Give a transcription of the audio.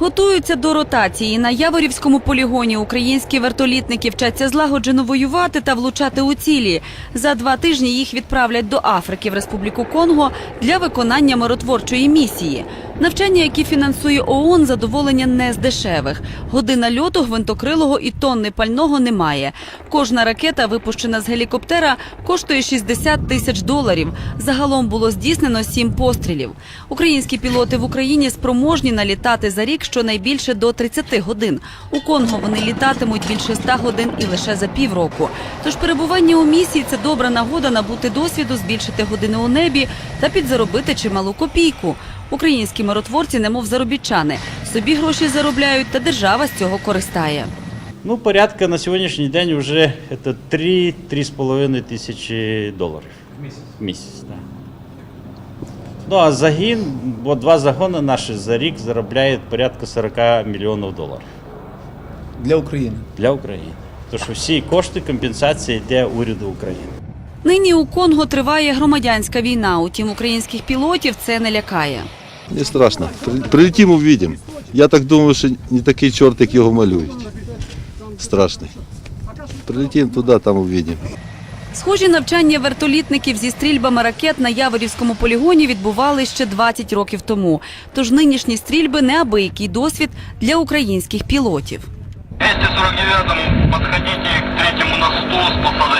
Готуються до ротації. На Яворівському полігоні українські вертолітники вчаться злагоджено воювати та влучати у цілі. За два тижні їх відправлять до Африки в Республіку Конго для виконання миротворчої місії. Навчання, які фінансує ООН, задоволення не з дешевих. Година льоту гвинтокрилого і тонни пального немає. Кожна ракета, випущена з гелікоптера, коштує 60 тисяч доларів. Загалом було здійснено сім пострілів. Українські пілоти в Україні спроможні налітати за рік щонайбільше до 30 годин. У Конго вони літатимуть більше 100 годин і лише за півроку. Тож перебування у місії це добра нагода набути досвіду, збільшити години у небі та підзаробити чималу копійку. Українські миротворці, немов заробітчани, собі гроші заробляють, та держава з цього користає. Ну, порядка на сьогоднішній день вже це 3-3,5 тисячі доларів. В місяць? В місяць, так. Ну, а загін, бо два загони наші за рік заробляють порядка 40 мільйонів доларів для України. для України. Тому що всі кошти компенсації йде уряду України. Нині у Конго триває громадянська війна. Утім, українських пілотів це не лякає. Не страшно. При- Прилетім, увидим. Я так думаю, що не такий чорт, як його малюють. Страшний. Прилетім туди, там увидим. Схожі навчання вертолітників зі стрільбами ракет на Яворівському полігоні відбували ще 20 років тому. Тож нинішні стрільби неабиякий досвід для українських пілотів. 249-му подходите к третьему на 100 с посадочным 76.